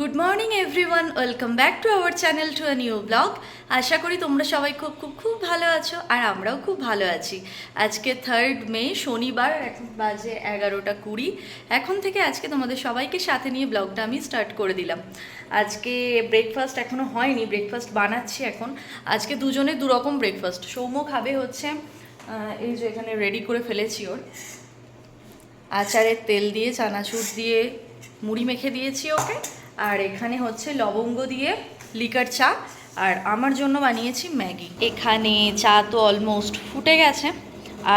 Good morning everyone welcome back to our channel to a new blog আশা করি তোমরা সবাই খুব খুব খুব ভালো আছো আর আমরাও খুব ভালো আছি। আজকে থার্ড মে, শনিবার এখন বাজে এগারোটা কুড়ি। এখন থেকে আজকে তোমাদের সবাইকে সাথে নিয়ে ব্লগটা আমি স্টার্ট করে দিলাম। আজকে ব্রেকফাস্ট এখনও হয়নি ব্রেকফাস্ট বানাচ্ছি এখন। আজকে দুজনে দুরকম ব্রেকফাস্ট সৌম্য খাবে হচ্ছে এই যে এখানে রেডি করে ফেলেছি ওর। আচারের তেল দিয়ে, চানাচুর দিয়ে, মুড়ি মেখে দিয়েছি ওকে। আর এখানে হচ্ছে লবঙ্গ দিয়ে লিকার চা। আর আমার জন্য বানিয়েছি ম্যাগি। এখানে চা তো অলমোস্ট ফুটে গেছে।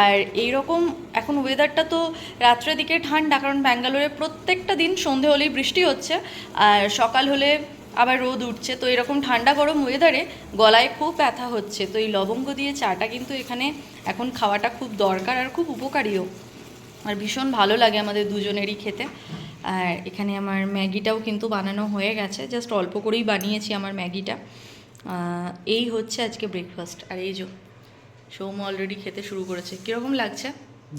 আর এইরকম এখন ওয়েদারটা তো রাত্রের দিকে ঠান্ডা, কারণ ব্যাঙ্গালোরে প্রত্যেকটা দিন সন্ধে হলেই বৃষ্টি হচ্ছে। আর সকাল হলে আবার রোদ উঠছে। তো এরকম ঠান্ডা গরম ওয়েদারে গলায় খুব ব্যথা হচ্ছে। তো এই লবঙ্গ দিয়ে চাটা কিন্তু এখানে এখন খাওয়াটা খুব দরকার আর খুব উপকারীও। আর ভীষণ ভালো লাগে আমাদের দুজনেরই খেতে। আর এখানে আমার ম্যাগিটাও কিন্তু বানানো হয়ে গেছে। জাস্ট অল্প করেই বানিয়েছি আমার ম্যাগিটা। এই হচ্ছে আজকে ব্রেকফাস্ট আর এই যে সোম অলরেডি খেতে শুরু করেছে। কীরকম লাগছে?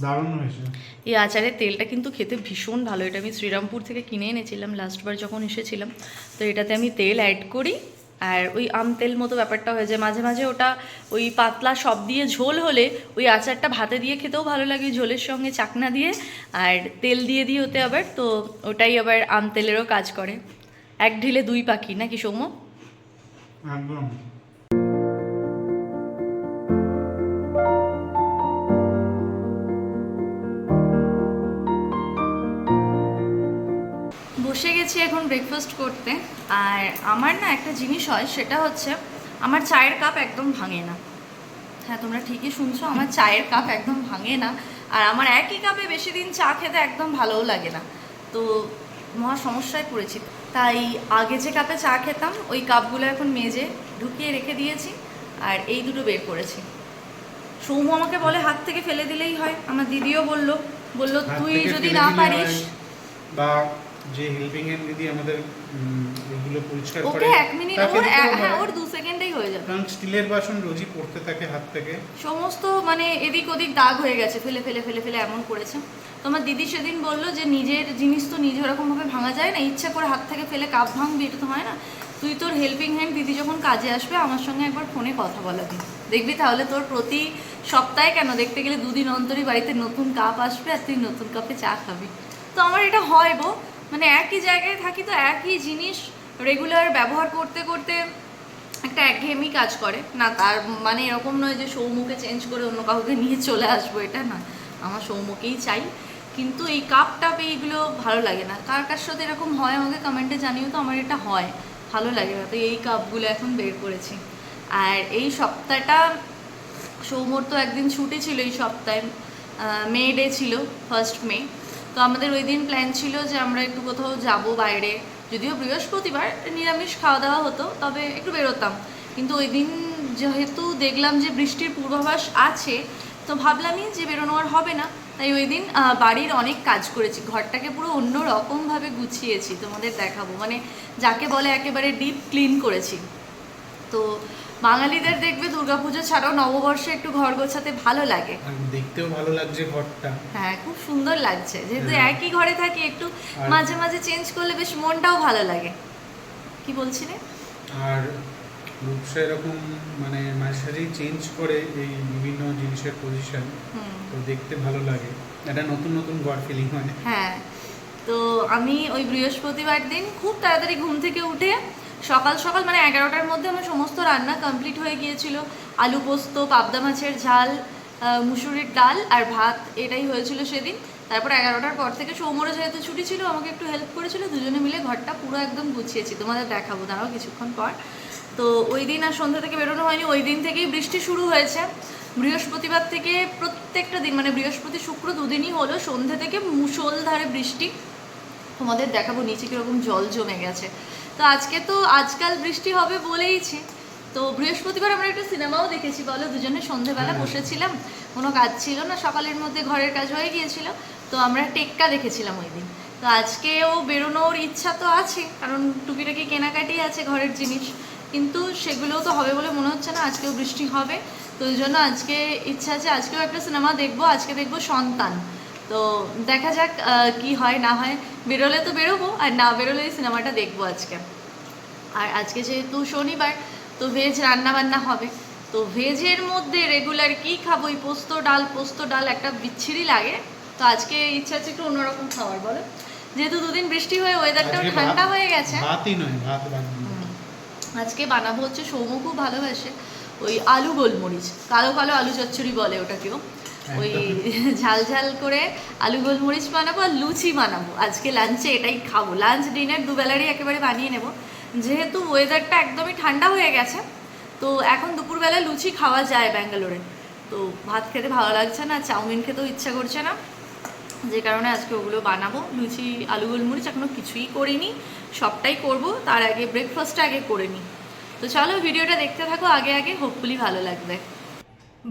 দারুণ হয়েছে। এই আচারের তেলটা কিন্তু খেতে ভীষণ ভালো। এটা আমি শ্রীরামপুর থেকে কিনে এনেছিলাম লাস্টবার যখন এসেছিলাম। তো এটাতে আমি তেল অ্যাড করি। আর ওই আম তেল মতো ব্যাপারটা হয়ে যায়। মাঝে মাঝে ওটা ওই পাতলা সব দিয়ে ঝোল হলে ওই আচারটা ভাতে দিয়ে খেতেও ভালো লাগে ঝোলের সঙ্গে চাকনা দিয়ে আর তেল দিয়ে দিয়ে ওতে আবার, তো ওটাই আবার আম তেলেরও কাজ করে। এক ঢিলে দুই পাখি, নাকি সৌম্য? একদম। বসে গেছি এখন ব্রেকফাস্ট করতে। আর আমার না একটা জিনিস হয় সেটা হচ্ছে আমার চায়ের কাপ একদম ভাঙে না। হ্যাঁ তোমরা ঠিকই শুনছো আমার চায়ের কাপ একদম ভাঙে না। আর আমার একই কাপে বেশি দিন চা খেতে একদম ভালোও লাগে না। তো মহা সমস্যায় পড়েছি। তাই আগে যে কাপে চা খেতাম ওই কাপগুলো এখন মেজে ঢুকিয়ে রেখে দিয়েছি আর এই দুটো বের করেছি। সৌম্য আমাকে বলে হাত থেকে ফেলে দিলেই হয়। আমার দিদিও বলল বলল তুই যদি না পারিস। বা যে হেল্পিং হ্যান্ড দিদি আমাদের এগুলো পরিষ্কার করে ওকে এক মিনিট ওর হ্যাঁ ওর দু সেকেন্ডেই হয়ে যাবে। কারণ স্টিলের বাসন রোজই পড়তে থাকে হাত থেকে। সমস্ত মানে এদিক ওদিক দাগ হয়ে গেছে ফেলে ফেলে ফেলে ফেলে এমন করেছে। তোমার দিদি সেদিন বলল যে নিজের জিনিস তো নিজে ওরকমভাবে ভাঙা যায় না ইচ্ছা করে হাত থেকে ফেলে কাপ ভাঙবি এটা তো হয় না। তুই তোর হেল্পিং হ্যান্ড দিদি যখন কাজে আসবে আমার সঙ্গে একবার ফোনে কথা বলাবি দেখবি তাহলে তোর প্রতি সপ্তাহে কেন? দেখতে গেলে দুদিন অন্তরই বাড়িতে নতুন কাপ আসবে আর তুই নতুন কাপে চা খাবি। তো আমার এটা হয় গো মানে একই জায়গায় থাকি তো একই জিনিস রেগুলার ব্যবহার করতে করতে একটা একঘেয়েমি কাজ করে। না, তার মানে এরকম নয় যে সৌমুখে চেঞ্জ করে অন্য কাউকে নিয়ে চলে আসব, এটা না আমার সৌমুখেই চাই। কিন্তু এই কাপ টাপ এইগুলো ভালো লাগে না। কার কার সাথে এরকম হয় আমাকে কমেন্টে জানিও তো, আমার এটা হয়। ভালো লাগে না। তো এই কাপগুলো এখন বের করেছি। আর এই সপ্তাহটা সৌমর তো একদিন ছুটি ছিল, এই সপ্তাহে মে ডে ছিল ফার্স্ট মে তো আমাদের ওই দিন প্ল্যান ছিল যে আমরা একটু কোথাও যাব বাইরে। যদিও বৃহস্পতিবার নিরামিষ খাওয়া দাওয়া হতো, তবে একটু বেরোতাম। কিন্তু ওই দিন যেহেতু দেখলাম যে বৃষ্টির পূর্বাভাস আছে, তো ভাবলামই যে বেরোনো আর হবে না। তাই ওই দিন বাড়ির অনেক কাজ করেছি। ঘরটাকে পুরো অন্য রকমভাবে গুছিয়েছি, তোমাদের দেখাবো। মানে যাকে বলে একেবারে ডিপ ক্লিন করেছি। তো বাঙালিদের দেখবে দুর্গাপুজো ছাড়াও নববর্ষে একটু ঘর গোছাতে ভালো লাগে। দেখতেও ভালো লাগছে ঘরটা। হ্যাঁ খুব সুন্দর লাগছে। যেহেতু হ্যাঁ। একই ঘরে থাকি একটু মাঝে মাঝে চেঞ্জ করলে বেশ মনটাও ভালো লাগে। কি বলছিলে? আর রূপসা এরকম মানে মাঝে চেঞ্জ করে এই বিভিন্ন জিনিসের পজিশন তো দেখতে ভালো লাগে। একটা নতুন নতুন ঘর ফিলিং হয়। হ্যাঁ তো আমি ওই বৃহস্পতিবার দিন খুব তাড়াতাড়ি ঘুম থেকে উঠে সকাল সকাল মানে এগারোটার মধ্যে আমার সমস্ত রান্না কমপ্লিট হয়ে গিয়েছিল। আলু পোস্ত, পাবদা মাছের ঝাল মুসুরির ডাল আর ভাত, এটাই হয়েছিল সেদিন। তারপর এগারোটার পর থেকে সৌমরে যেহেতু ছুটি ছিল, আমাকে একটু হেল্প করেছিল। দুজনে মিলে ঘরটা পুরো একদম গুছিয়েছি। তোমাদের দেখাবো, দাঁড়াও কিছুক্ষণ পর। তো ওই দিন আর সন্ধ্যা থেকে বেরোনো হয়নি, ওই দিন থেকেই বৃষ্টি শুরু হয়েছে। বৃহস্পতিবার থেকে প্রত্যেকটা দিন মানে বৃহস্পতি, শুক্র দুদিনই হলো সন্ধ্যে থেকে মুষলধারে বৃষ্টি। তোমাদের দেখাবো নিচে কীরকম জল জমে গেছে। তো আজকে তো আজকাল বৃষ্টি হবে বলেইছে। তো বৃহস্পতিবার আমরা একটা সিনেমাও দেখেছি বলো দুজনে সন্ধেবেলা হ্যাঁ। বসেছিলাম। কোনো কাজ ছিল না সকালের মধ্যে ঘরের কাজ হয়ে গিয়েছিল। তো আমরা টেক্কা দেখেছিলাম ওই দিন। তো আজকেও বেরোনোর ইচ্ছা তো আছে কারণ টুকিটাকি কেনাকাটি আছে ঘরের জিনিস। কিন্তু সেগুলোও তো হবে বলে মনে হচ্ছে না আজকেও বৃষ্টি হবে। তো ওই জন্য আজকে ইচ্ছা আছে আজকেও একটা সিনেমা দেখব আজকে দেখব সন্তান। তো দেখা যাক কি হয় না হয়। বেরোলে তো বেরোবো আর না বেরোলে সিনেমাটা দেখব আজকে। আর আজকে যেহেতু শনিবার তো ভেজ রান্না বান্না হবে। তো ভেজের মধ্যে রেগুলার কি খাব? ওই পোস্ত ডাল পোস্ত ডাল একটা বিচ্ছিরি লাগে। তো আজকে ইচ্ছা আছে একটু অন্যরকম খাবার বলো? যেহেতু দুদিন বৃষ্টি হয়ে ওয়েদারটাও ঠান্ডা হয়ে গেছে। আজকে বানাবো হচ্ছে সৌম খুব ভালোবাসে ওই আলু গোলমরিচ। কালো কালো আলু চচ্চড়ি বলে ওটাকেও। ওই ঝাল ঝাল করে আলু গোলমরিচ বানাবো আর লুচি বানাবো। আজকে লাঞ্চে এটাই খাব। লাঞ্চ ডিনার দুবেলারই একেবারে বানিয়ে নেব। যেহেতু ওয়েদারটা একদমই ঠান্ডা হয়ে গেছে, তো এখন দুপুরবেলা লুচি খাওয়া যায় ব্যাঙ্গালোরে। তো ভাত খেতে ভালো লাগছে না, চাউমিন খেতেও ইচ্ছা করছে না। যে কারণে আজকে ওগুলো বানাবো। লুচি, আলু গোলমরিচ এখনও কিছুই করিনি। সবটাই করব। তার আগে ব্রেকফাস্টটা আগে করে নিই। তো চলো, ভিডিওটা দেখতে থাকো। আগে আগে হোপফুলি ভালো লাগবে।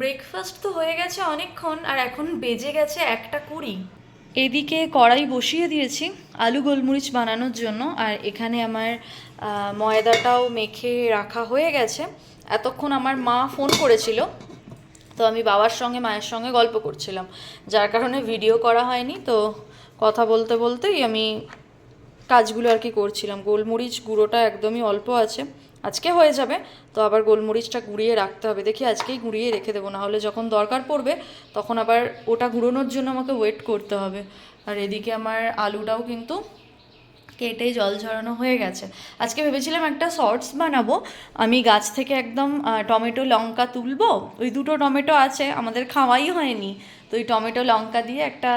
ব্রেকফাস্ট তো হয়ে গেছে অনেকক্ষণ, আর এখন বেজে গেছে একটা কুড়ি। এদিকে কড়াই বসিয়ে দিয়েছি, আলু গোলমরিচ বানানোর জন্য, আর এখানে আমার ময়দাটাও মেখে রাখা হয়ে গেছে। এতক্ষণ আমার মা ফোন করেছিল, তো আমি বাবার সঙ্গে, মায়ের সঙ্গে গল্প করছিলাম। যার কারণে ভিডিও করা হয়নি, তো কথা বলতে বলতেই আমি কাজগুলো আর কি করছিলাম। গোলমরিচ গুঁড়োটা একদমই অল্প আছে। আজকে হয়ে যাবে, তো আবার গোলমরিচটা গুঁড়িয়ে রাখতে হবে। দেখি আজকেই গুঁড়িয়ে রেখে দেবো, না হলে যখন দরকার পড়বে তখন আবার ওটা গুঁড়োনোর জন্য আমাকে ওয়েট করতে হবে। আর এদিকে আমার আলুটাও কিন্তু কেটে জল ঝরানো হয়ে গেছে। আজকে ভেবেছিলাম একটা সর্টস বানাবো। আমি গাছ থেকে একদম টমেটো, লঙ্কা তুলবো। ওই দুটো টমেটো আছে, আমাদের খাওয়াই হয়নি। তো ওই টমেটো, লঙ্কা দিয়ে একটা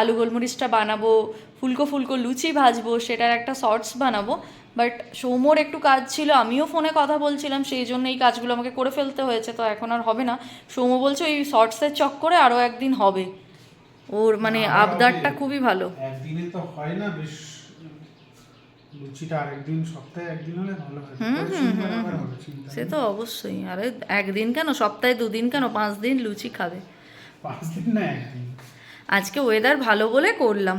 আলু গোলমরিচটা বানাবো, ফুলকো ফুলকো লুচি ভাজবো, সেটার একটা সর্টস বানাবো। বাট সৌমর একটু কাজ ছিল আমিও ফোনে কথা বলছিলাম সেই জন্য এই কাজগুলো আমাকে করে ফেলতে হয়েছে তো এখন আর হবে না। সৌম বলছে ওই শর্টসের চক্করে আরও একদিন হবে। ওর মানে আবদারটা খুবই ভালো। একদিনে তো হয় না বেশ লুচিটা আরেকদিন সপ্তাহে একদিন হলে ভালো হয়। হুম, হুম, হুম, হুম। সে তো অবশ্যই। আরে একদিন কেন? সপ্তাহে দুদিন কেন? পাঁচ দিন লুচি খাবে। পাঁচ দিন না একদিন। আজকে ওয়েদার ভালো বলে করলাম।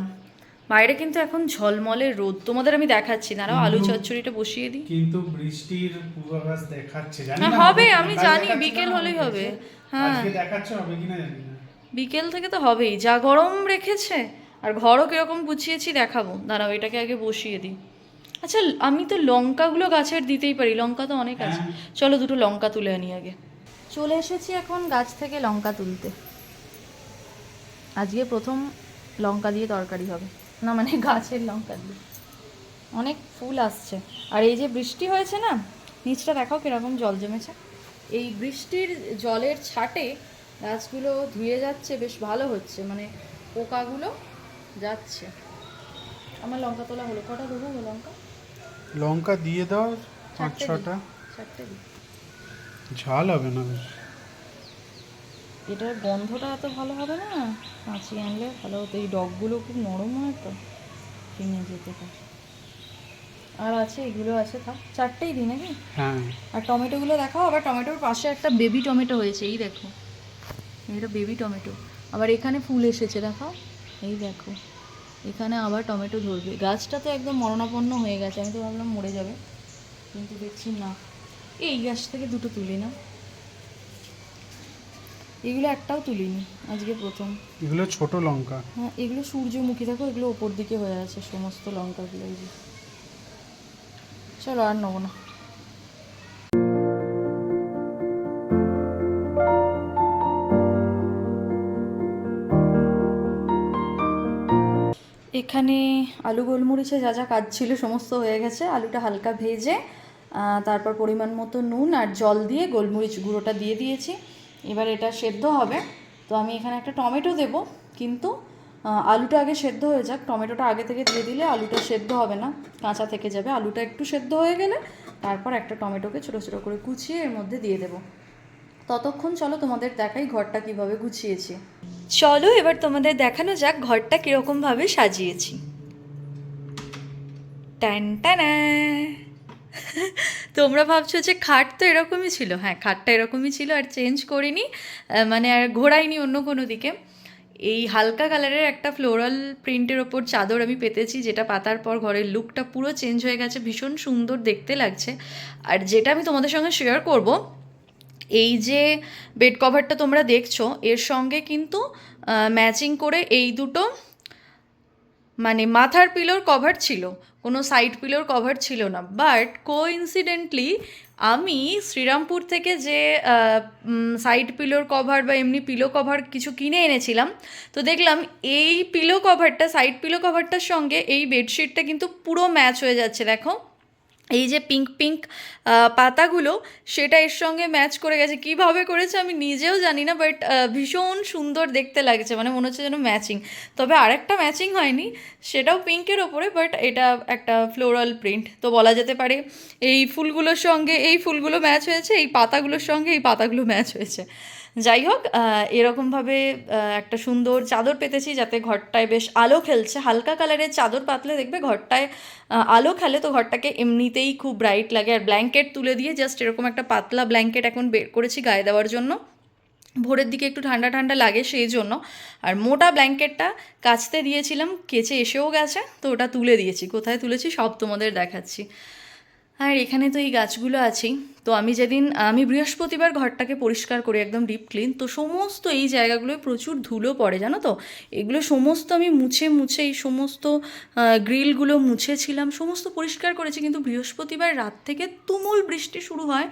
বাইরে কিন্তু এখন ঝলমলে রোদ। তোমাদের আমি দেখাচ্ছি দাঁড়াও আলু চচ্চড়িটা বসিয়ে দিই। কিন্তু বৃষ্টির পূর্বাভাস দেখাচ্ছে জানি হ্যাঁ, না হবে, আমি জানি, বিকেল হলেই হবে। হ্যাঁ। আজকে দেখাচ্ছে হবে কিনা জানি না। বিকেল থেকে তো হবেই যা গরম রেখেছে আর ঘরও কীরকম গুছিয়েছি দেখাবো। দাঁড়াও এটাকে আগে বসিয়ে দিই। আচ্ছা আমি তো লঙ্কাগুলো গাছের দিতেই পারি লঙ্কা তো অনেক আছে। হ্যাঁ। চলো দুটো লঙ্কা তুলে আনি আগে। চলে এসেছি এখন গাছ থেকে লঙ্কা তুলতে। আজকে প্রথম লঙ্কা দিয়ে তরকারি হবে। না মানে গাছের লঙ্কা দিয়ে। অনেক ফুল আসছে। আর এই যে বৃষ্টি হয়েছে না নিচটা দেখাও কীরকম জল জমেছে। এই বৃষ্টির জলের ছাটে গাছগুলো ধুয়ে যাচ্ছে বেশ ভালো হচ্ছে। মানে পোকাগুলো যাচ্ছে। আমার লঙ্কা তোলা হলো। কটা দেবো লঙ্কা? লঙ্কা দিয়ে দাও পাঁচ। ছটা। চারটে দিই ঝাল হবে না বেশ। এটার গন্ধটা এত ভালো হবে না? কাঁচি আনলে ভালো হতো। এই ডগগুলো খুব নরম হয় তো ভেঙে যেতে পারে। আর আছে এগুলো আছে থাক। চারটেই দিই নাকি? হ্যাঁ। আর টমেটোগুলো দেখাও। আবার টমেটোর পাশে একটা বেবি টমেটো হয়েছে এই দেখো। এটা বেবি টমেটো। আবার এখানে ফুল এসেছে দেখাও। এই দেখো। এখানে আবার টমেটো ধরবে। গাছটা তো একদম মরণাপন্ন হয়ে গেছে। আমি তো ভাবলাম মরে যাবে। কিন্তু দেখছি না। এই গাছ থেকে দুটো তুলি না এগুলো একটাও তুলিনি আজকে প্রথম। এগুলো ছোট লঙ্কা। হ্যাঁ এগুলো সূর্যমুখী দেখো এগুলো ওপর দিকে হয়ে আছে সমস্ত লঙ্কাগুলো এই যে। চলো আর নেব না। এখানে আলু গোলমরিচে যা যা কাজ ছিল সমস্ত হয়ে গেছে আলুটা হালকা ভেজে তারপর পরিমাণ মতো নুন আর জল দিয়ে গোলমরিচ গুঁড়োটা দিয়ে দিয়েছি। এবার এটা সেদ্ধ হবে। তো আমি এখানে একটা টমেটো দেব, কিন্তু আলুটা আগে সেদ্ধ হয়ে যাক। টমেটোটা আগে থেকে দিয়ে দিলে আলুটা সেদ্ধ হবে না। কাঁচা থেকে যাবে। আলুটা একটু সেদ্ধ হয়ে গেলে তারপর একটা টমেটোকে ছোটো ছোটো করে কুচিয়ে এর মধ্যে দিয়ে দেবো। ততক্ষণ চলো তোমাদের দেখাই ঘরটা কীভাবে গুছিয়েছি। চলো এবার তোমাদের দেখানো যাক ঘরটা কীরকমভাবে সাজিয়েছি। ট্যান ট্যানা তোমরা ভাবছ যে খাট তো এরকমই ছিল। হ্যাঁ খাটটা এরকমই ছিল আর চেঞ্জ করিনি মানে আর ঘোরাইনি অন্য কোনো দিকে। এই হালকা কালারের একটা ফ্লোরাল প্রিন্টের ওপর চাদর আমি পেতেছি, যেটা পাতার পর ঘরের লুকটা পুরো চেঞ্জ হয়ে গেছে, ভীষণ সুন্দর দেখতে লাগছে। আর যেটা আমি তোমাদের সঙ্গে শেয়ার করব, এই যে বেড কভারটা তোমরা দেখছ, এর সঙ্গে কিন্তু ম্যাচিং করে এই দুটো মানে মাথার পিলোর কভার ছিল, কোনো সাইড পিলোর কভার ছিল না। বাট কোইন্সিডেন্টলি আমি শ্রীরামপুর থেকে যে সাইড পিলোর কভার বা এমনি পিলো কভার কিছু কিনে এনেছিলাম, তো দেখলাম এই পিলো কভারটা সাইড পিলো কভারটার সঙ্গে এই বেডশিটটা কিন্তু পুরো ম্যাচ হয়ে যাচ্ছে, দেখো। এই যে পিঙ্ক পিঙ্ক পাতাগুলো, সেটা এর সঙ্গে ম্যাচ করে গেছে। কীভাবে করেছে আমি নিজেও জানি না বাট ভীষণ সুন্দর দেখতে লাগছে। মানে মনে হচ্ছে যেন ম্যাচিং তবে আরেকটা ম্যাচিং হয়নি, সেটাও পিঙ্কের ওপরে বাট এটা একটা ফ্লোরাল প্রিন্ট তো বলা যেতে পারে, এই ফুলগুলোর সঙ্গে, এই ফুলগুলো ম্যাচ হয়েছে, এই পাতাগুলোর সঙ্গে এই পাতাগুলো ম্যাচ হয়েছে। যাই হোক এরকমভাবে একটা সুন্দর চাদর পেতেছি যাতে ঘরটায় বেশ আলো খেলছে। হালকা কালারের চাদর পাতলে দেখবে ঘরটায় আলো খেলে তো ঘরটাকে এমনিতেই খুব ব্রাইট লাগে। আর ব্ল্যাঙ্কেট তুলে দিয়ে জাস্ট এরকম একটা পাতলা ব্ল্যাঙ্কেট এখন বের করেছি গায়ে দেওয়ার জন্য। ভোরের দিকে একটু ঠান্ডা ঠান্ডা লাগে সেই জন্য। আর মোটা ব্ল্যাঙ্কেটটা কাচতে দিয়েছিলাম, কেচে এসেও গেছে, তো ওটা তুলে দিয়েছি। কোথায় তুলেছি? সব তোমাদের দেখাচ্ছি। আর এখানে তো এই গাছগুলো আছেই। তো আমি যেদিন, আমি বৃহস্পতিবার ঘরটাকে পরিষ্কার করি, একদম ডিপ ক্লিন তো সমস্ত এই জায়গাগুলোয় প্রচুর ধুলো পড়ে, জানো তো? এগুলো সমস্ত আমি মুছে মুছে এই সমস্ত গ্রিলগুলো মুছেছিলাম, সমস্ত পরিষ্কার করেছি। কিন্তু বৃহস্পতিবার রাত থেকে তুমুল বৃষ্টি শুরু হয়।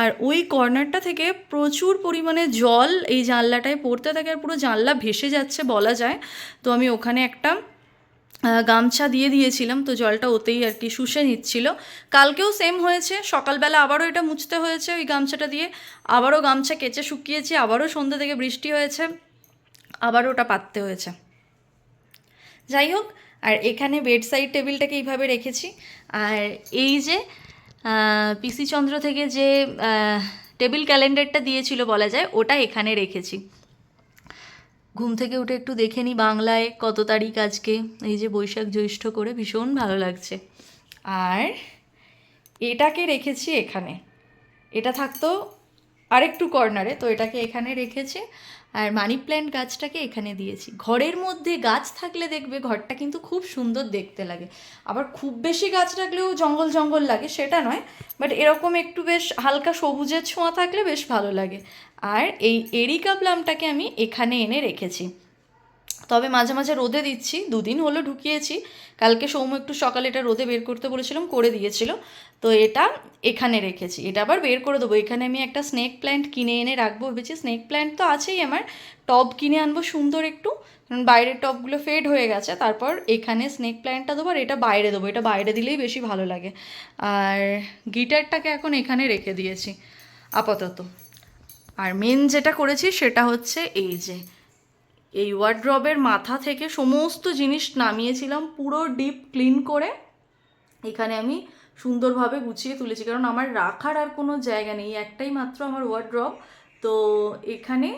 আর ওই কর্নারটা থেকে প্রচুর পরিমাণে জল এই জানলাটায় পড়তে থাকে আর পুরো জানলা ভেসে যাচ্ছে বলা যায়। তো আমি ওখানে একটা গামছা দিয়ে দিয়েছিলাম, তো জলটা ওতেই আর কি শুষে নিচ্ছিল। কালকেও সেম হয়েছে, সকালবেলা আবারও এটা মুছতে হয়েছে ওই গামছাটা দিয়ে। আবারও গামছা কেচে শুকিয়েছি, আবারও সন্ধ্যা থেকে বৃষ্টি হয়েছে, আবারও ওটা পাততে হয়েছে। যাই হোক, আর এখানে বেড সাইড টেবিলটাকে এইভাবে রেখেছি। আর এই যে পিসি চন্দ্র থেকে যে টেবিল ক্যালেন্ডারটা দিয়েছিল বলা যায়, ওটা এখানে রেখেছি। ঘুম থেকে উঠে একটু দেখে নিই বাংলায় কত তারিখ আজকে। এই যে বৈশাখ জ্যৈষ্ঠ করে ভীষণ ভালো লাগছে। আর এটাকে রেখেছি এখানে। এটা থাকতো আরেকটু কর্নারে তো এটাকে এখানে রেখেছি। আর মানি প্ল্যান্ট গাছটাকে এখানে দিয়েছি। ঘরের মধ্যে গাছ থাকলে দেখবে ঘরটা কিন্তু খুব সুন্দর দেখতে লাগে। আবার খুব বেশি গাছ রাখলেও জঙ্গল জঙ্গল লাগে, সেটা নয় বাট এরকম একটু বেশ হালকা সবুজের ছোঁয়া থাকলে বেশ ভালো লাগে। আর এই এরিকা প্লামটাকে আমি এখানে এনে রেখেছি। তবে মাঝে মাঝে রোদে দিচ্ছি, দুদিন হলো ঢুকিয়েছি। কালকে সৌম একটু সকালে এটা রোদে বের করতে বলেছিলাম, করে দিয়েছিল। তো এটা এখানে রেখেছি। এটা আবার বের করে দেবো। এখানে আমি একটা স্নেক প্ল্যান্ট কিনে এনে রাখব ভেবেছি। স্নেক প্ল্যান্ট তো আছেই আমার। টব কিনে আনব সুন্দর একটু। কারণ বাইরের টবগুলো ফেড হয়ে গেছে। তারপর এখানে স্নেক প্ল্যান্টটা দেবো আর এটা বাইরে দেবো। এটা বাইরে দিলেই বেশি ভালো লাগে। আর গিটারটাকে এখন এখানে রেখে দিয়েছি, আপাতত। আর মেন যেটা করেছি সেটা হচ্ছে এই যে এই ওয়ার্ড্রবের মাথা থেকে সমস্ত জিনিস নামিয়েছিলাম, পুরো ডিপ ক্লিন করে। এখানে আমি সুন্দরভাবে গুছিয়ে তুলেছি, কারণ আমার রাখার আর কোনো জায়গা নেই, একটাই মাত্র আমার ওয়ার্ড্রব তো এখানে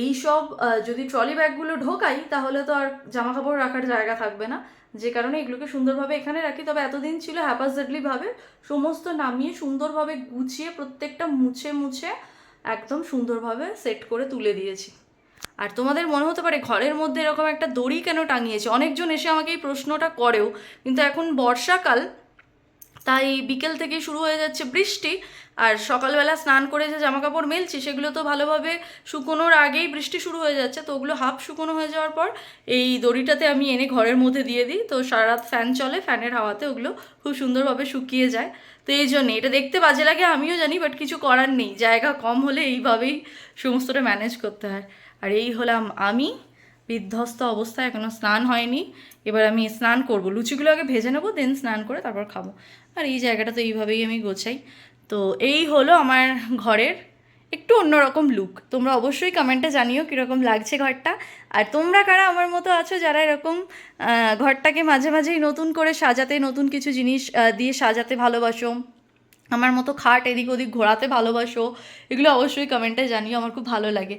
এই সব যদি ট্রলি ব্যাগগুলো ঢোকাই, তাহলে তো আর জামা কাপড় রাখার জায়গা থাকবে না। যে কারণে এগুলোকে সুন্দরভাবে এখানে রাখি। তবে এতদিন ছিল হ্যাপাজেডলিভাবে সমস্ত নামিয়ে সুন্দরভাবে গুছিয়ে প্রত্যেকটা মুছে মুছে একদম সুন্দরভাবে সেট করে তুলে দিয়েছি। আর তোমাদের মনে হতে পারে ঘরের মধ্যে এরকম একটা দড়ি কেন টাঙিয়েছে? অনেকজন এসে আমাকে এই প্রশ্নটা করেও, কিন্তু এখন বর্ষাকাল, তাই বিকেল থেকে শুরু হয়ে যাচ্ছে বৃষ্টি, আর সকালবেলা স্নান করে যে জামা কাপড় মেলছি, সেগুলো তো ভালোভাবে শুকোনোর আগেই বৃষ্টি শুরু হয়ে যাচ্ছে, তো ওগুলো হাফ শুকোনো হয়ে যাওয়ার পর এই দড়িটাতে আমি এনে ঘরের মধ্যে দিয়ে দিই। তো সারা রাত ফ্যান চলে, ফ্যানের হাওয়াতে ওগুলো খুব সুন্দরভাবে শুকিয়ে যায়। তো এই জন্যে, এটা দেখতে বাজে লাগে, আমিও জানি বাট কিছু করার নেই। জায়গা কম হলে এইভাবেই সমস্তটা ম্যানেজ করতে হয়। আর এই হলাম আমি। বিধ্বস্ত অবস্থায় এখনও স্নান হয়নি। এবার আমি স্নান করব। লুচিগুলো আগে ভেজে নেব দেন স্নান করে তারপর খাব। আর এই জায়গাটা তো এইভাবেই আমি গোছাই। তো এই হলো আমার ঘরের একটু অন্যরকম লুক তোমরা অবশ্যই কমেন্টে জানিও কীরকম লাগছে ঘরটা। আর তোমরা কারা আমার মতো আছো যারা এরকম ঘরটাকে মাঝে মাঝেই নতুন করে সাজাতে, নতুন কিছু জিনিস দিয়ে সাজাতে ভালোবাসো? আমার মতো খাট এদিক ওদিক ঘোরাতে ভালোবাসো? এগুলো অবশ্যই কমেন্টে জানিও, আমার খুব ভালো লাগে।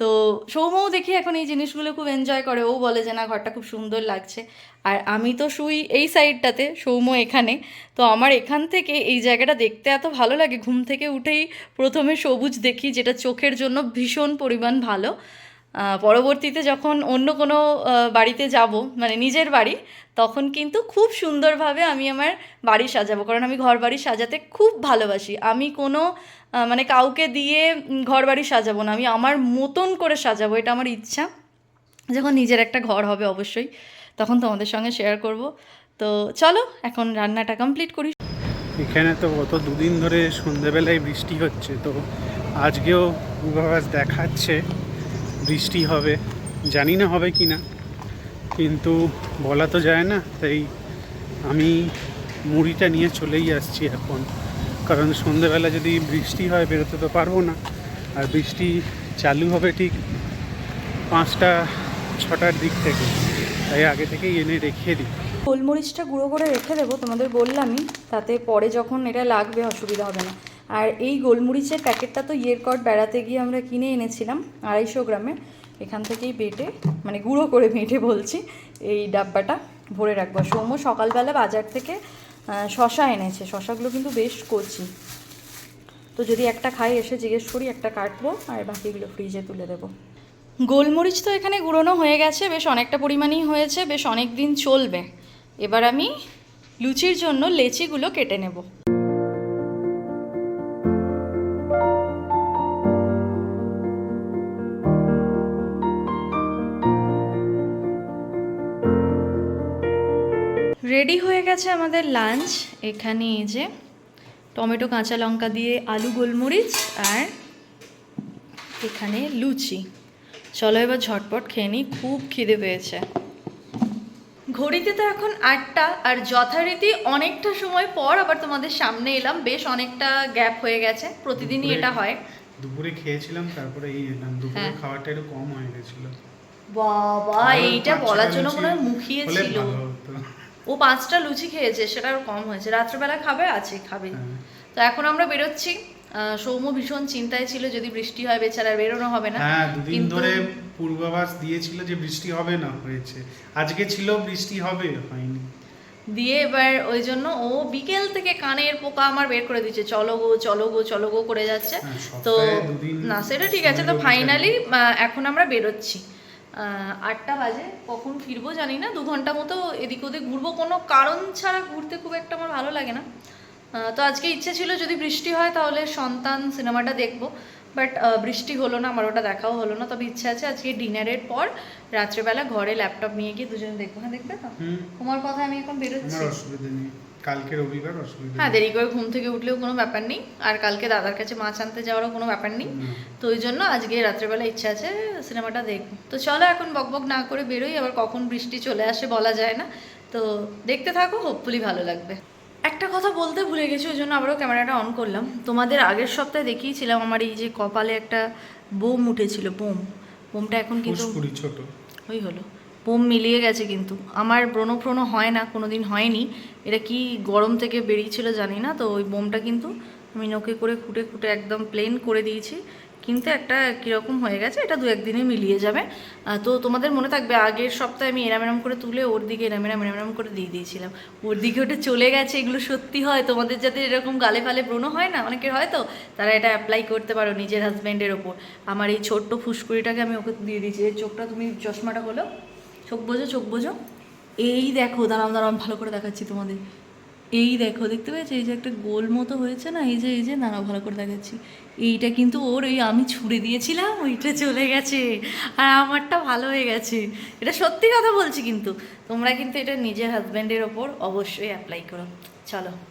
তো সৌমও দেখি এখন এই জিনিসগুলো খুব এনজয় করে। ও বলে যে, না, ঘরটা খুব সুন্দর লাগছে। আর আমি তো শুই এই সাইডটাতে সৌম এখানে। তো আমার এখান থেকে এই জায়গাটা দেখতে এত ভালো লাগে। ঘুম থেকে উঠেই প্রথমে সবুজ দেখি, যেটা চোখের জন্য ভীষণ পরিমাণ ভালো। পরবর্তীতে যখন অন্য কোনো বাড়িতে যাব মানে নিজের বাড়ি, তখন কিন্তু খুব সুন্দরভাবে আমি আমার বাড়ি সাজাবো। কারণ আমি ঘর বাড়ি সাজাতে খুব ভালোবাসি। আমি কোনো মানে কাউকে দিয়ে ঘর বাড়ি সাজাবো না। আমি আমার মতন করে সাজাবো, এটা আমার ইচ্ছা। যখন নিজের একটা ঘর হবে অবশ্যই, তখন তোমাদের সঙ্গে শেয়ার করব। তো চলো, এখন রান্নাটা কমপ্লিট করি। এখানে তো গত দুদিন ধরে সন্ধেবেলায় বৃষ্টি হচ্ছে, তো আজকেও দেখাচ্ছে। বৃষ্টি হবে, জানি না হবে কি না। কিন্তু বলা তো যায় না, তাই আমি মুড়িটা নিয়ে চলেই আসছি এখন। কারণ সন্ধেবেলা যদি বৃষ্টি হয়, বেরোতে তো পারব না। আর বৃষ্টি চালু হবে ঠিক পাঁচটা, ছটার দিক থেকে। তাই আগে থেকেই এনে রেখে দিই। গোলমরিচটা গুঁড়ো করে রেখে দেবো, তোমাদের বললামই। তাতে পরে যখন এটা লাগবে, অসুবিধা হবে না। আর এই গোলমরিচের প্যাকেটটা তো ইয়েরকট বেড়াতে গিয়ে আমরা কিনে এনেছিলাম আড়াইশো গ্রামের এখান থেকেই বেটে মানে গুঁড়ো করে বেটে বলছি, এই ডাব্বাটা ভরে রাখব। সৌম্য সকালবেলা বাজার থেকে শশা এনেছে। শশাগুলো কিন্তু বেশ কচি। তো যদি একটা খাই, এসে জিজ্ঞেস করি, একটা কাটবো, আর বাকিগুলো ফ্রিজে তুলে দেবো। গোলমরিচ তো এখানে গুঁড়োনো হয়ে গেছে, বেশ অনেকটা পরিমাণেই হয়েছে, বেশ অনেক দিন চলবে। এবার আমি লুচির জন্য লেচিগুলো কেটে নেব। রেডি হয়ে গেছে আমাদের লাঞ্চ এখানে এই যে টমেটো কাঁচা লঙ্কা দিয়ে আলু গোলমরিচ আর এখানে লুচি। চলো এবার ঝটপট খেয়ে নিই খুব খিদে পেয়েছে। ঘড়িতে তো এখন আটটা আর যথারীতি অনেকটা সময় পর আবার তোমাদের সামনে এলাম। বেশ অনেকটা গ্যাপ হয়ে গেছে প্রতিদিনই এটা হয়। দুপুরে খেয়েছিলাম তারপরে এই এলাম। দুপুরে হ্যাঁ। খাওয়াটা একটু কম হয়ে গেছিল। বাবা এইটা বলার জন্য মনে হয় মুখিয়ে ছিল। ও পাঁচটা লুচি খেয়েছে সেটা আর কম হয়েছে। রাত্রেবেলা খাবে আছে খাবে। তো এখন আমরা বেরোচ্ছি। সৌম্য ভীষণ চিন্তায় ছিল যদি বৃষ্টি হয় বেচারা বেরোনো হবে না। হ্যাঁ দুদিন ধরে পূর্বাভাস দিয়েছিল যে বৃষ্টি হবে না হয়েছে। আজকে ছিল বৃষ্টি হবে হয়নি। দিয়ে এবার ওই জন্য ও বিকেল থেকে কানের পোকা আমার বের করে দিচ্ছে চলো গো চলো গো চলো গো করে যাচ্ছে। হ্যাঁ, তো না সেটা ঠিক আছে। তো ফাইনালি এখন আমরা বেরোচ্ছি। আটটা বাজে। কখন ফিরবো জানি না। দু ঘণ্টা মতো এদিক ওদিক ঘুরবো। কোনো কারণ ছাড়া ঘুরতে খুব একটা আমার ভালো লাগে না। তো আজকে ইচ্ছে ছিল যদি বৃষ্টি হয় তাহলে সন্তান সিনেমাটা দেখব। বাট বৃষ্টি হলো না আমার ওটা দেখাও হলো না। তবে ইচ্ছে আছে আজকে ডিনারের পর রাত্রেবেলা ঘরে ল্যাপটপ নিয়ে গিয়ে দুজনে দেখব। হ্যাঁ দেখবে তো? তোমার কথা আমি এখন বেরোচ্ছি। অসুবিধা নেই। কালকে রবিবার অসুবিধা হ্যাঁ দেরি করে ঘুম থেকে উঠলেও কোনো ব্যাপার নেই। আর কালকে দাদার কাছে মাছ আনতে যাওয়ারও কোনো ব্যাপার নেই। তো ওই জন্য আজকে রাত্রেবেলা ইচ্ছা আছে সিনেমাটা দেখব। তো চলো এখন বকবক না করে বেরোই আবার কখন বৃষ্টি চলে আসে বলা যায় না। তো দেখতে থাকো হোপফুলি ভালো লাগবে। একটা কথা বলতে ভুলে গেছি ওই জন্য আবারও ক্যামেরাটা অন করলাম। তোমাদের আগের সপ্তাহে দেখিয়েছিলাম আমার এই যে কপালে একটা বোম উঠেছিল বোম। বোমটা এখন কিন্তু ছোট। ওই হলো। বোম মিলিয়ে গেছে কিন্তু। আমার ব্রণ ফ্রণ হয় না কোনো দিন হয়নি। এটা কি গরম থেকে বেরিয়েছিল জানি না, তো ওই বোমটা কিন্তু আমি নখে করে খুঁটে খুঁটে একদম প্লেন করে দিয়েছি। কিন্তু একটা কীরকম হয়ে গেছে, এটা দু একদিনে মিলিয়ে যাবে। তো তোমাদের মনে থাকবে, আগের সপ্তাহে আমি এরাম এরাম করে তুলে ওর দিকে এরাম এরাম এরাম এরাম করে দিয়ে দিয়েছিলাম। ওর দিকে ওটা চলে গেছে, এগুলো সত্যি হয়? তোমাদের যাতে এরকম গালে ফালে ব্রণ হয় না? অনেকের হয় তো? তারা এটা অ্যাপ্লাই করতে পারো নিজের হাজব্যান্ডের ওপর। আমার এই ছোট্ট ফুসকুড়িটাকে আমি ওকে দিয়ে দিয়েছি। এই চোখটা তুমি চশমাটা হলো চোখ বোঝো চোখ বোঝো। এই দেখো, দাঁড়াও আমি ভালো করে দেখাচ্ছি তোমাদের। এই দেখো, দেখতে পেয়েছ? এই যে একটা গোল মতো হয়েছে না? এই যে এই যে, দাঁড়াও, ভালো করে দেখাচ্ছি। এইটা কিন্তু ওর ওই আমি ছুঁড়ে দিয়েছিলাম, ওইটা চলে গেছে। আর আমারটা ভালো হয়ে গেছে। এটা সত্যি কথা বলছি কিন্তু। তোমরা কিন্তু এটা নিজের হাজব্যান্ডের ওপর অবশ্যই অ্যাপ্লাই করো। চলে।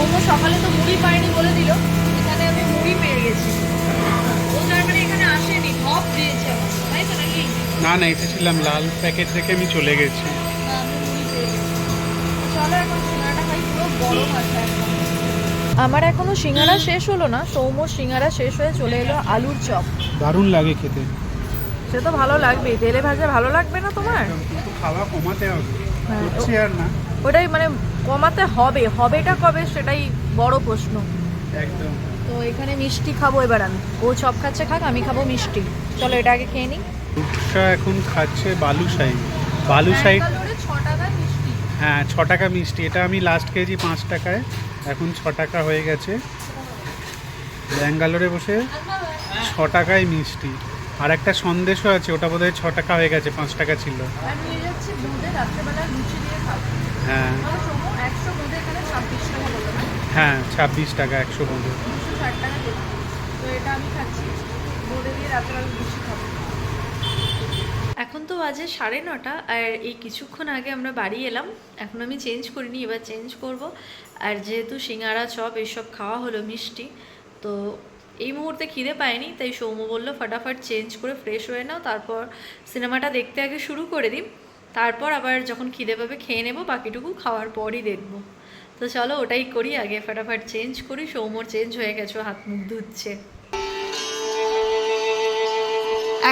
সৌম্য সকালে তো মুড়ি পায়নি বলে দিল এখানে আমি মুড়ি পেয়ে গেছি। ও তার মানে এখানে আসেনি ধপ দিয়েছে তাই তো নাকি? না না এসেছিলাম লাল প্যাকেট থেকে আমি চলে গেছি। না, মুড়ি পেয়ে গেছি। চলো এখন সিঙ্গারাটা খাই পুরো গরম আছে আমার এখনও সিঙ্গারা শেষ হলো না সৌম্য সিঙ্গারা শেষ হয়ে চলে এলো আলুর চপ। দারুণ লাগে খেতে। সে তো ভালো লাগবেই তেলে ভাজা ভালো লাগবে না তোমার? খাওয়া কমাতে হবে। হ্যাঁ, আর না। ওটাই মানে কমাতে হবে হবেটা কবে সেটাই বড় প্রশ্ন। একদম। তো এখানে মিষ্টি খাব এবার আমি। ও চপ খাচ্ছে খাক আমি খাব মিষ্টি। চলো এটা আগে খেয়ে নিই। রূপসা এখন খাচ্ছে বালুশাহী বালুশাহী হ্যাঁ ছ টাকা মিষ্টি। এটা আমি লাস্ট কেজি পাঁচ টাকায়। এখন ছ টাকা হয়ে গেছে। ব্যাঙ্গালোরে বসে ছ টাকায় মিষ্টি। আর একটা সন্দেশও আছে ওটা বোধহয় ছ টাকা হয়ে গেছে পাঁচ টাকা ছিল। আর নিয়ে যাচ্ছি বোঁদে রাত্রেবেলা লুচি দিয়ে খাব। হ্যাঁ। হ্যাঁ ছাব্বিশ টাকা একশো খাব এখন তো বাজে সাড়ে নটা, আর এই কিছুক্ষণ আগে আমরা বাড়ি এলাম। এখন আমি চেঞ্জ করিনি, এবার চেঞ্জ করব। আর যেহেতু সিঙ্গারা, চপ এইসব খাওয়া হলো মিষ্টি, তো এই মুহূর্তে খিদে পায়নি তাই সৌম্য বলল, ফটাফট চেঞ্জ করে ফ্রেশ হয়ে নাও, তারপর সিনেমাটা দেখতে আগে শুরু করে দিই। তারপর আবার যখন খিদে পাবে খেয়ে নেব, বাকিটুকু খাওয়ার পরই দেখব। তো চলো ওটাই করি, আগে ফাটাফাট চেঞ্জ করি, সৌম্যর চেঞ্জ হয়ে গেছে হাত মুখ ধুচ্ছে।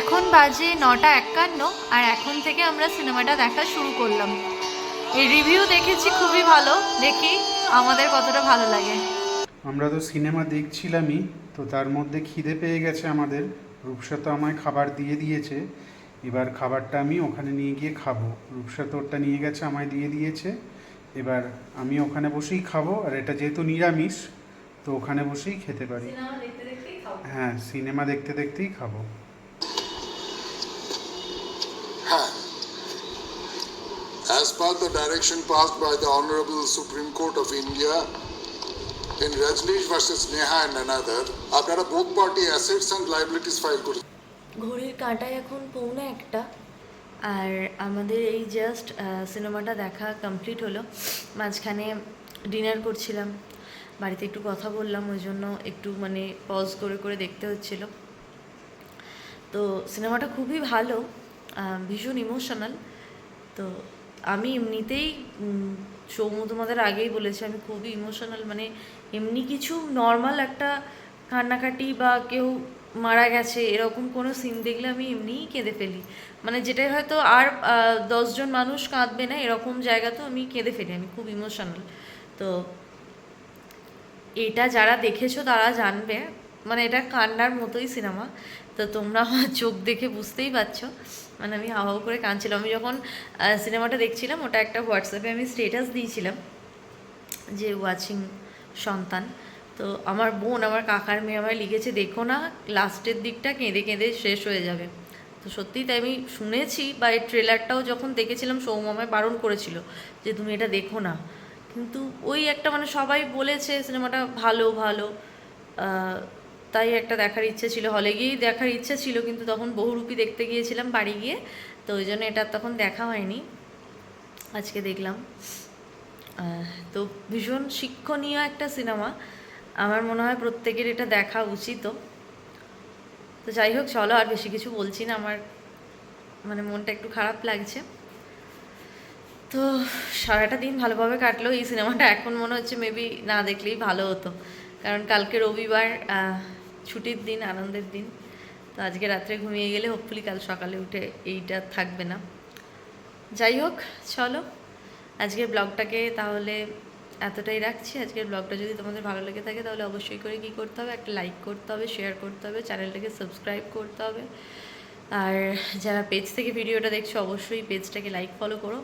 এখন বাজে নটা একান্ন, আর এখন থেকে আমরা সিনেমাটা দেখা শুরু করলাম। এই রিভিউ দেখেছি খুবই ভালো, দেখি আমাদের কতটা ভালো লাগে। আমরা তো সিনেমা দেখছিলামই, তো তার মধ্যে খিদে পেয়ে গেছে আমাদের। রূপসা তো আমায় খাবার দিয়ে দিয়েছে। এবার খাবারটা আমি ওখানে নিয়ে গিয়ে খাব রূপসা তো ওরটা নিয়ে গেছে আমায় দিয়ে দিয়েছে এবার আমি ওখানে বসেই খাব আর এটা যেহেতু নিরামিষ তো ওখানে বসেই খেতে পারি সিনেমা দেখতে দেখতেই খাব হ্যাঁ সিনেমা দেখতে দেখতেই খাব As per the direction passed by the Honorable Supreme Court of India in Rajneesh versus Neha and another, আপনারা both party assets and liabilities file করেছেন ঘড়ির কাঁটায় এখন পৌনে একটা। আর আমাদের এই জাস্ট সিনেমাটা দেখা কমপ্লিট হলো। মাঝখানে ডিনার করছিলাম। বাড়িতে একটু কথা বললাম, ওই জন্য একটু মানে পজ করে করে দেখতে হচ্ছিল। তো সিনেমাটা খুবই ভালো ভীষণ ইমোশনাল তো আমি এমনিতেই সৌম্য তোমাদের আগেই বলেছি, আমি খুবই ইমোশনাল মানে এমনি কিছু নর্মাল একটা কান্নাকাটি বা কেউ মারা গেছে, এরকম কোনো সিন দেখলে আমি এমনিই কেঁদে ফেলি। মানে যেটাই হয়তো আর দশজন মানুষ কাঁদবে না, এরকম জায়গাতেও আমি কেঁদে ফেলি, আমি খুব ইমোশনাল তো এটা যারা দেখেছ তারা জানবে মানে এটা কান্নার মতোই সিনেমা তো তোমরা আমার চোখ দেখে বুঝতেই পারছ। মানে আমি হাওয়া করে কাঁদছিলাম। আমি যখন সিনেমাটা দেখছিলাম, ওটা একটা হোয়াটসঅ্যাপে আমি স্টেটাস দিয়েছিলাম যে ওয়াচিং সন্তান। তো আমার বোন, আমার কাকার মেয়ে আমায় লিখেছে, দেখো না, লাস্টের দিকটা কেঁদে কেঁদে শেষ হয়ে যাবে। তো সত্যিই তাই আমি শুনেছি বা এই ট্রেলারটাও যখন দেখেছিলাম সৌম আমায় বারণ করেছিল যে, তুমি এটা দেখো না। কিন্তু ওই একটা মানে সবাই বলেছে, সিনেমাটা ভালো ভালো। তাই একটা দেখার ইচ্ছে ছিল। হলে গিয়েই দেখার ইচ্ছে ছিল, কিন্তু তখন বহুরূপী দেখতে গিয়েছিলাম বাড়ি গিয়ে, তো ওই জন্য এটা তখন দেখা হয়নি। আজকে দেখলাম। তো ভীষণ শিক্ষণীয় একটা সিনেমা। আমার মনে হয় প্রত্যেকের এটা দেখা উচিত। তো যাই হোক, চলো আর বেশি কিছু বলছি না, আমার মানে মনটা একটু খারাপ লাগছে। তো সারাটা দিন ভালোভাবে কাটলো এই সিনেমাটা এখন মনে হচ্ছে মেবি না দেখলেই ভালো হতো। কারণ কালকে রবিবার ছুটির দিন, আনন্দের দিন। তো আজকে রাত্রে ঘুমিয়ে গেলে হোপফুলি কাল সকালে উঠে এইটা থাকবে না। যাই হোক, চলো। আজকের ব্লগটাকে তাহলে এতটাই রাখছি। আজকের ব্লগটা যদি তোমাদের ভালো লেগে থাকে তাহলে অবশ্যই করে কী করতে হবে? একটা লাইক করতে হবে শেয়ার করতে হবে চ্যানেলটাকে সাবস্ক্রাইব করতে হবে। আর যারা পেজ থেকে ভিডিওটা দেখছ, অবশ্যই পেজটাকে লাইক ফলো করো।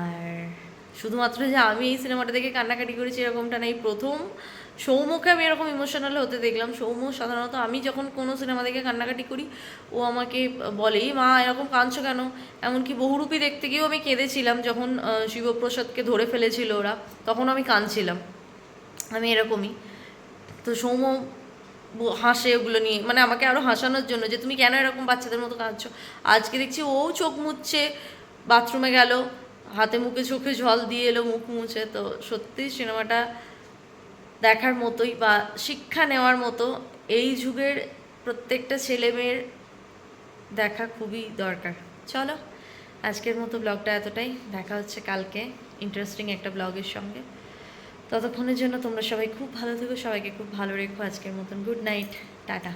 আর শুধুমাত্র যে আমি এই সিনেমাটা দেখে কান্নাকাটি করেছি এরকমটা নেই প্রথম। সৌম্যকে আমি এরকম ইমোশনাল হতে দেখলাম। সৌম্য সাধারণত আমি যখন কোনো সিনেমা দেখে কান্নাকাটি করি, ও আমাকে বলে "এই মা, এরকম কাঁদছো কেন? এমনকি বহুরূপী দেখতে গিয়েও আমি কেঁদেছিলাম যখন শিবপ্রসাদকে ধরে ফেলেছিল ওরা, তখন আমি কাঁদছিলাম। আমি এরকমই। তো সৌম্য ব- হাসে ওগুলো নিয়ে। মানে আমাকে আরও হাসানোর জন্য যে, তুমি কেন এরকম বাচ্চাদের মতো কাঁদছো? আজকে দেখছি ও চোখ মুছছে বাথরুমে গেল, হাতে মুখে চোখে জল দিয়ে এলো, মুখ মুছে। তো সত্যি সিনেমাটা দেখার মতোই বা শিক্ষা নেওয়ার মতো এই যুগের প্রত্যেকটা ছেলেমেয়ের দেখা খুবই দরকার। চলো, আজকের মতো ব্লগটা এতটাই। দেখা হচ্ছে কালকে ইন্টারেস্টিং একটা ব্লগের সঙ্গে। ততক্ষণের জন্য তোমরা সবাই খুব ভালো থেকো, সবাইকে খুব ভালো রেখো। আজকের মতন গুড নাইট টাটা।